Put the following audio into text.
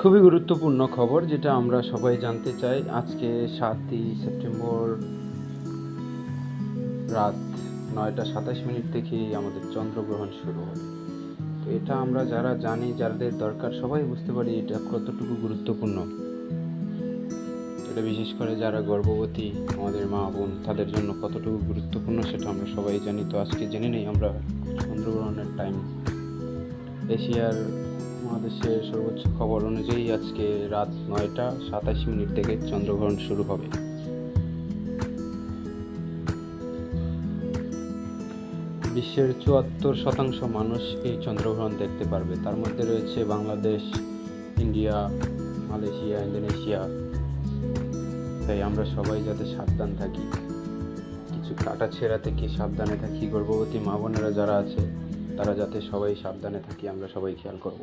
খুবই গুরুত্বপূর্ণ খবর যেটা আমরা সবাই জানতে চাই। আজকে সাতই সেপ্টেম্বর রাত নয়টা সাতাশ মিনিট থেকেই আমাদের চন্দ্রগ্রহণ শুরু হবে তো এটা আমরা যারা জানি, যাদের দরকার, সবাই বুঝতে পারি এটা কতটুকু গুরুত্বপূর্ণ। এটা বিশেষ করে যারা গর্ভবতী, আমাদের মা বোন, তাদের জন্য কতটুকু গুরুত্বপূর্ণ সেটা আমরা সবাই জানি। তো আজকে জেনে নেই, আমরা চন্দ্রগ্রহণের টাইম এশিয়ার মহাদেশের সর্বোচ্চ খবর অনুযায়ী আজকে রাত নয়টা সাতাশ মিনিট থেকে চন্দ্রগ্রহণ শুরু হবে। বিশ্বের চুয়াত্তর শতাংশ মানুষ এই চন্দ্রগ্রহণ দেখতে পারবে। তার মধ্যে রয়েছে বাংলাদেশ, ইন্ডিয়া, মালয়েশিয়া, ইন্দোনেশিয়া। তাই আমরা সবাই যাতে সাবধান থাকি। কিছু কাটা ছেঁড়া থেকে সাবধানে থাকি। গর্ভবতী মা বোনেরা যারা আছে, তারা যাতে সবাই সাবধানে থাকি, আমরা সবাই খেয়াল করব।